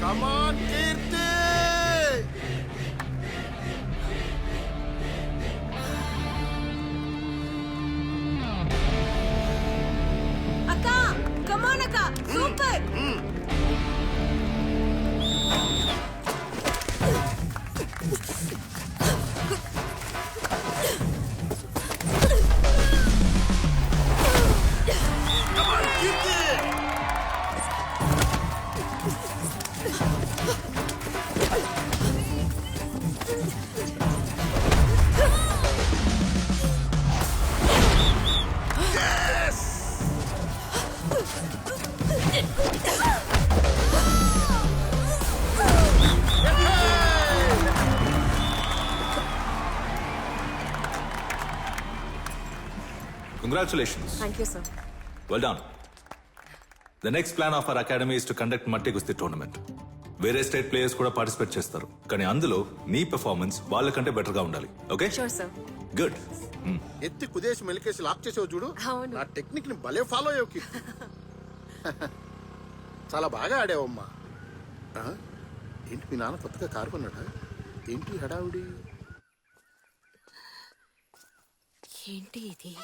Come on, Kirti! Congratulations. Thank you sir Well done. The next plan of our academy is to conduct మట్టి గుస్తీ tournament వేరే state players కూడా participate చేస్తారు. కానీ అందులో నీ పెర్ఫార్మెన్స్ వాళ్ళకంటే బెటర్గా ఉండాలి. ఓకే షూర్ సార్ గుడ్ ఎత్తి కుదేసి మెలికేసి లాక్ చేసావు చూడు. అవును. నా టెక్నిక్ని భలే ఫాలో అయ్యావు కీర్తి చాలా బాగా ఆడావమ్మా. ఆ? ఏంటి మీ నాన్న కొత్తగా కారు కొన్నాడా ఏంటి హడావుడి? ఏంటి ఇది?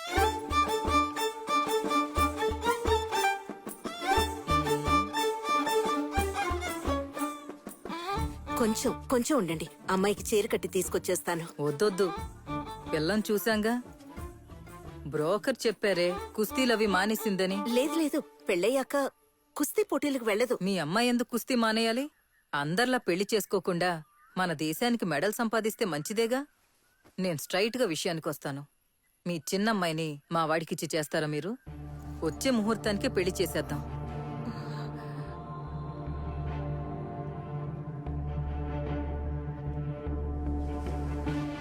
కొంచెం కొంచెం ఉండండి. అమ్మాయికి చీర కట్టి తీసుకొచ్చేస్తాను. వద్దొద్దు. పిల్లని చూశాంగా? బ్రోకర్ చెప్పారే కుస్తీలవి మానేసిందని. లేదు లేదు. పెళ్ళయ్యాక కుస్తీ పోటీలకు వెళ్ళదు. మీ అమ్మాయి ఎందుకు కుస్తీ మానేయాలి? అందర్లా పెళ్ళి చేసుకోకుండా మన దేశానికి మెడల్ సంపాదిస్తే మంచిదేగా? నేను స్ట్రైట్గా విషయానికి వస్తాను మీ చిన్నమ్మాయిని మా వాడికిచ్చి చేస్తారా మీరు? వచ్చే ముహూర్తానికే పెళ్ళి చేసేద్దాం.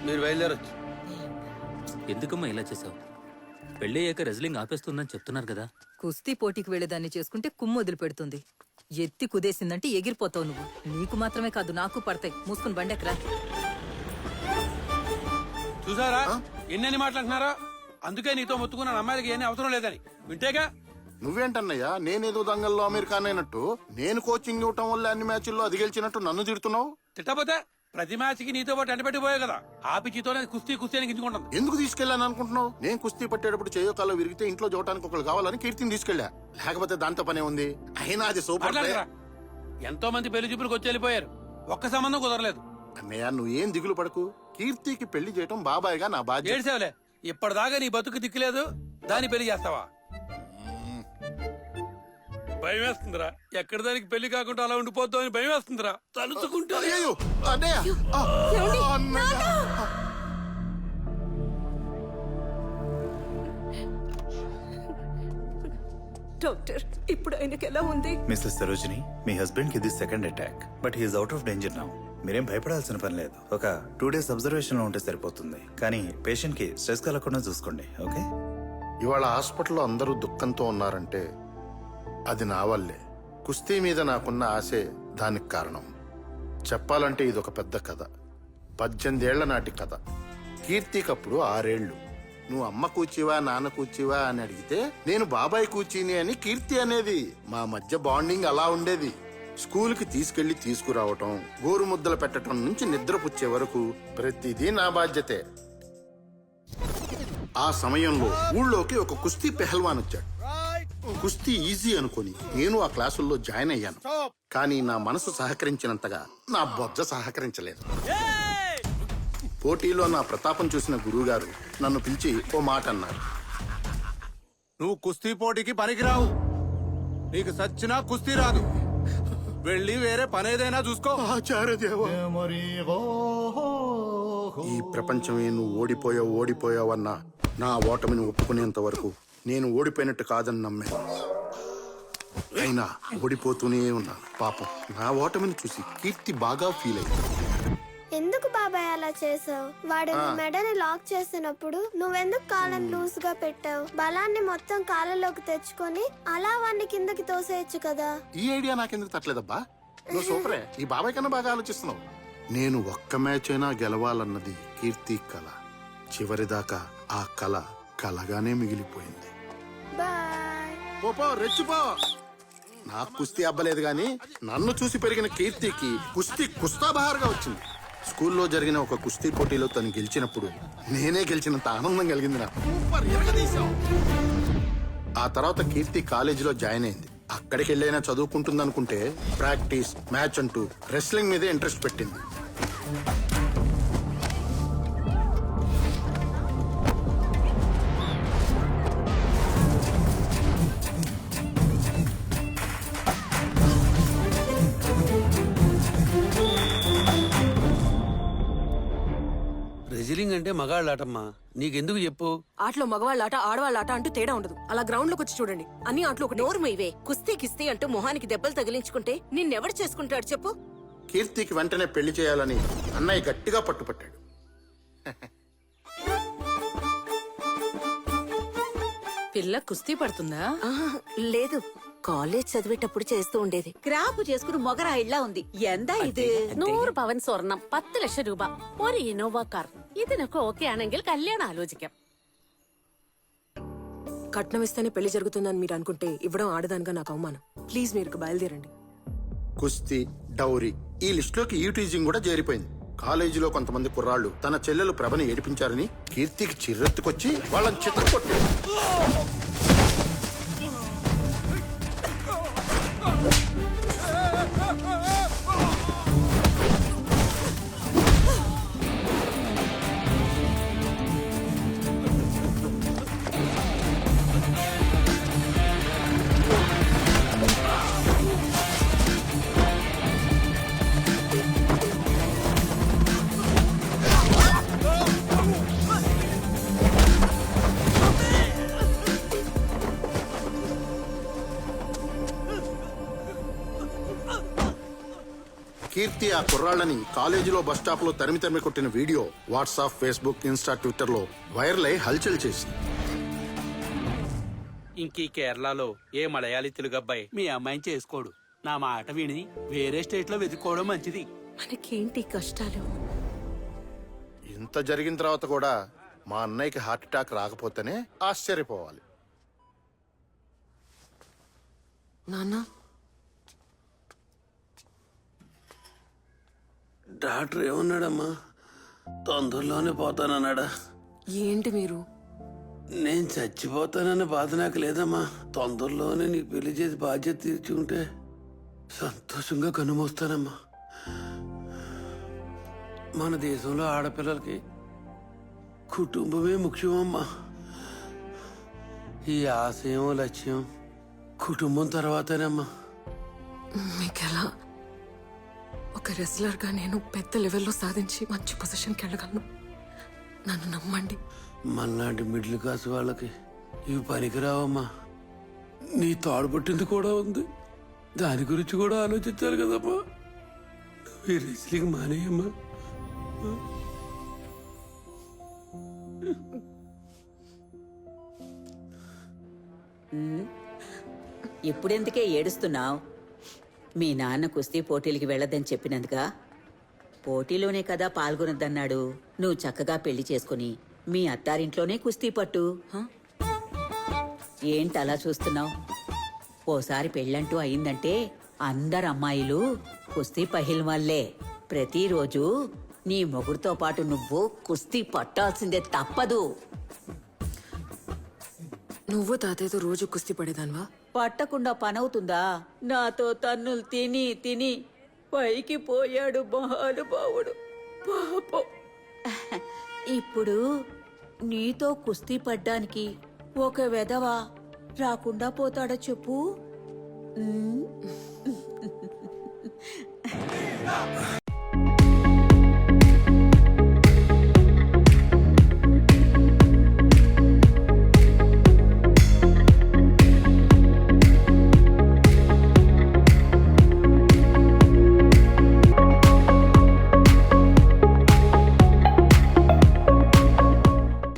మీరు బయలుదేరొచ్చు. ఎందుకమ్మా ఇలా చేసావు పెళ్ళయ్యాక రెజ్లింగ్ ఆపేస్తుందని చెప్తున్నారు కదా. కుస్తీ పోటీకి వెళ్ళేదాన్ని చేసుకుంటే కుమ్ము వదిలిపెడుతుంది. ఎత్తి కుదేసిందంటే ఎగిరిపోతావు నువ్వు. నీకు మాత్రమే కాదు నాకు పడతాయి. మూసుకుని బండెక్కరా. చూసారా? ఎన్నెన్ని మాట్లాడుతున్నారా? అందుకే నీతో మొత్తుకున్న అమ్మాయిలకి ఏమీ అవసరం లేదని. వింటేగా? నువ్వేంటన్నయ్యా? నేనేదో దంగల్లో అమెరికాన్ అయినట్టు. నేను కోచింగ్ ఇవ్వటం వల్ల అన్ని మ్యాచ్ల్లో అది గెలిచినట్టు నన్ను తిడుతున్నావు? తిట్టపోతే ప్రతి మ్యాచ్కి నీతో పాటు ఎండబెట్టిపోయావు కదా. ఆ పిచ్చితోనే కుస్తీ కుస్తీ అని గింజుకుంటుంది. ఎందుకు తీసుకెళ్ళాను అనుకుంటున్నావు? నేను కుస్తీ పట్టేటప్పుడు చేయో కాలో విరిగితే ఇంట్లో చూడటానికి ఒకళ్ళు కావాలని కీర్తిని తీసుకెళ్ళా. లేకపోతే దాంతో పనే ఉంది. అయినా అది సూపర్ ఎంతో మంది పెళ్ళి చూపులకు వచ్చి వెళ్ళిపోయారు. ఒక్క సంబంధం కుదరలేదు. అన్నయ్య నువ్వేం దిగులు పడకు. కీర్తికి పెళ్ళి చేయటం బాబాయ్గా నా బాధ్యత. ఏడ్సేవలే ఇప్పటిదాకా నీ బతుకు దిక్కులేదు దాన్ని పెళ్ళి చేస్తావా? భయం వేస్తుందిరా ఎక్కడి దానికి పెళ్ళి కాకుండా అలా ఉండిపోద్దాం అని భయం వేస్తుందిరా తలుచుకుంటే అయ్యో అన్నయ్య. ఆ, అన్నయ్య. డాక్టర్ ఇప్పుడు ఆయనకి ఎలా ఉంది? మిస్సెస్ సరోజిని మీ హస్బెండ్కి ఇది second attack but he's out of danger now. మీరేం భయపడాల్సిన పని లేదు. ఒక టూ డేస్ అబ్జర్వేషన్లో ఉంటే సరిపోతుంది. కానీ పేషెంట్కి స్ట్రెస్ కలగకుండా చూసుకోండి ఓకే? ఇవాళ హాస్పిటల్లో అందరూ దుఃఖంతో ఉన్నారంటే అది నా వల్లే. కుస్తీ మీద నాకున్న ఆశే దానికి కారణం. చెప్పాలంటే ఇది ఒక పెద్ద కథ. పద్దెనిమిదేళ్ళ నాటి కథ. కీర్తికప్పుడు ఆరేళ్ళు నువ్వు అమ్మ కూర్చీవా నాన్న కూర్చీవా అని అడిగితే నేను బాబాయ్ కూర్చీని అని కీర్తి అనేది మా మధ్య బాండింగ్ అలా ఉండేది. స్కూల్కి తీసుకెళ్ళి తీసుకురావటం గోరు ముద్దలు పెట్టడం నుంచి నిద్రపుచ్చే వరకు ప్రతిదీ నా బాధ్యతే. ఆ సమయంలో ఊళ్ళోకి ఒక కుస్తీ పెహల్వాన్ వచ్చాడు. కుస్తీ ఈజీ అనుకొని నేను ఆ క్లాసుల్లో జాయిన్ అయ్యాను. కానీ నా మనసు సహకరించినంతగా నా బొజ్జ సహకరించలేదు. పోటీలో నా ప్రతాపం చూసిన గురువుగారు నన్ను పిలిచి ఓ మాట అన్నారు. నువ్వు కుస్తీ పోటీకి పనికిరావు. నీకు సచ్చినా కుస్తీ రాదు. వెళ్ళి వేరే పనేదైనా చూసుకో. ఆచార్యదేవా. ఈ ప్రపంచమే నువ్వు ఓడిపోయావు ఓడిపోయావన్నా నా ఓటమిని ఒప్పుకునేంత వరకు నేను ఓడిపోయినట్టు కాదని నమ్మాను అయినా ఓడిపోతూనే ఉన్నాను పాపం నా ఓటమిని చూసి కీర్తి బాగా ఫీల్ అయింది. ఎందుకు బాబాయ్ అలా చేసావు? వాడు నీ మెడని లాక్ చేసినప్పుడు నువ్వెందుకు కాళ్ళని లూజ్గా పెట్టావు? బలాన్ని మొత్తం కాళ్ళలోకి తెచ్చుకొని అలా వాడిని కిందకి తోసేయచ్చు కదా. ఈ ఐడియా నాకెందుకు తట్టలేదబ్బా? నువ్వు సూపరే. ఈ బాబాయ్ కన్నా బాగా ఆలోచిస్తున్నావు. నేను ఒక్క మ్యాచ్ అయినా గెలవాలన్నది కీర్తి కళ. చివరిదాకా ఆ కళ కలగానే మిగిలిపోయింది. పోపో రెచ్చిపో. నాకు కుస్తీ అబ్బలేదు గాని నన్ను చూసి పెరిగిన కీర్తికి కుస్తీ కుస్తాబహార్గా వచ్చింది. స్కూల్లో జరిగిన ఒక కుస్తీ పోటీలో తను గెలిచినప్పుడు నేనే గెలిచినంత ఆనందం కలిగింది నాకు. ఆ తర్వాత కీర్తి కాలేజీలో జాయిన్ అయింది. అక్కడికి వెళ్ళైనా చదువుకుంటుందనుకుంటే ప్రాక్టీస్ మ్యాచ్ అంటూ రెస్లింగ్ మీదే ఇంట్రెస్ట్ పెట్టింది. రెజిలింగ్ అంటే మగాళ్ళ ఆటమ్మా నీకెందుకు చెప్పు? ఆటలో మగవాళ్ళ ఆట ఆడవాళ్ళ ఆట అంటూ తేడా ఉండదు. అలా గ్రౌండ్లోకి వచ్చి చూడండి. అన్ని ఆటలు ఒకటి. నోరు మీవే కుస్తీ కిస్తీ అంటూ మొహానికి దెబ్బలు తగిలించుకుంటే నిన్నెవడు చేసుకుంటాడు చెప్పు? కీర్తికి వెంటనే పెళ్ళి చేయాలని అన్నయ్య గట్టిగా పట్టుపట్టాడు. పిల్ల కుస్తీ పడుతుందా? ఆహా, లేదు. కాలేజ్ చదివేటప్పుడు చేస్తూ ఉండేది ക്രാപ്പ് చేసుకుని మొగరాయిల్లా ఉంది എന്താ ഇത് നൂറ് പവൻ സ്വർണം പത്ത് ലക്ഷം രൂപ ഒരു ഇന്നോവ കാർ ഇതിനൊക്കെ ഓക്കെ ആണെങ്കിൽ കല്യാണം ആലോചിക്കാം కట్నం ఇస్తేనే పెళ్లి జరుగుతుందని మీరు అనుకుంటే ఇవ్వడం ఆడదానిగా నాకు అవమానం ప్లీజ్ మీరు బయలుదేరండి కుస్తీ డౌరీ ఈ లిస్టులోకి ఈ టీజింగ్ కూడా చేరిపోయింది కాలేజీలో కొంతమంది కుర్రాళ్ళు తన చెల్లెలు ప్రభని ఏడిపించారని కీర్తికి చిర్రెత్తుకొచ్చి వాళ్ళని చిత్తకొట్టాడు కీర్తి ఆ కుర్రాళ్ళని కాలేజీలో బస్ స్టాప్లో తరిమి తరిమి కొట్టిన వీడియో వాట్సాప్ ఫేస్బుక్ ఇన్స్టా ట్విట్టర్లో వైరల్ అయి హల్చల్ చేసింది. ఇంక ఈ కేరళలో ఏ మలయాళీ తెలుగు అబ్బాయి మీ అమ్మాయిని చేసుకోడు. నా మాట విని వేరే స్టేట్లో వెతుక్కోవడం మంచిది. మనకేంటి కష్టాలు? ఇంత జరిగిన తర్వాత కూడా మా అన్నయ్యకి హార్ట్ అటాక్ రాకపోతేనే ఆశ్చర్యపోవాలి. నాన్న డాక్టర్ ఏమన్నాడమ్మా? తొందరలోనే పోతానన్నాడా. ఏంటి మీరు? నేను చచ్చిపోతానన్న బాధ నాకు లేదమ్మా. తొందరలోనే నీ పెళ్ళి చేసి బాధ్యత తీర్చుకుంటే సంతోషంగా కనుమోస్తానమ్మా మన దేశంలో ఆడపిల్లలకి కుటుంబమే ముఖ్యమమ్మా. ఈ ఆశయం లక్ష్యం కుటుంబం తర్వాతనేమ్మా. మీకెలా ఒక రెస్లర్గా నేను పెద్ద లెవెల్లో సాధించి మంచి పొజిషన్కి వెళ్ళగలను. నన్ను నమ్మండి. మనలాంటి మిడిల్ క్లాస్ వాళ్ళకి ఇవి పనికిరావమ్మా. నీ తాడుపట్టింది కూడా ఉంది. దాని గురించి కూడా ఆలోచించాలి కదమ్మా. ఈ రెస్లింగ్ మానేయమ్మా. ఇప్పుడెందుకే ఏడుస్తున్నావు? మీ నాన్న కుస్తీ పోటీలకి వెళ్ళదని చెప్పినందుగా పోటీలోనే కదా పాల్గొనొద్దన్నాడు. నువ్వు చక్కగా పెళ్ళి చేసుకుని మీ అత్తారింట్లోనే కుస్తీ పట్టు ఏంటి అలా చూస్తున్నావు? ఓసారి పెళ్ళంటూ అయిందంటే అందరు అమ్మాయిలు కుస్తీ పహిల్ వల్లే ప్రతిరోజు నీ మొగుడుతో పాటు నువ్వు కుస్తీ పట్టాల్సిందే తప్పదు. నువ్వు తాతయ్యతో రోజు కుస్తీ పడేదాన్వా? పట్టకుండా పనవుతుందా? నాతో తన్నులు తిని తిని పైకి పోయాడు మహానుభావుడు. పాపం. ఇప్పుడు నీతో కుస్తీ పడ్డానికి ఒక వెధవ రాకుండా పోతాడా చెప్పు?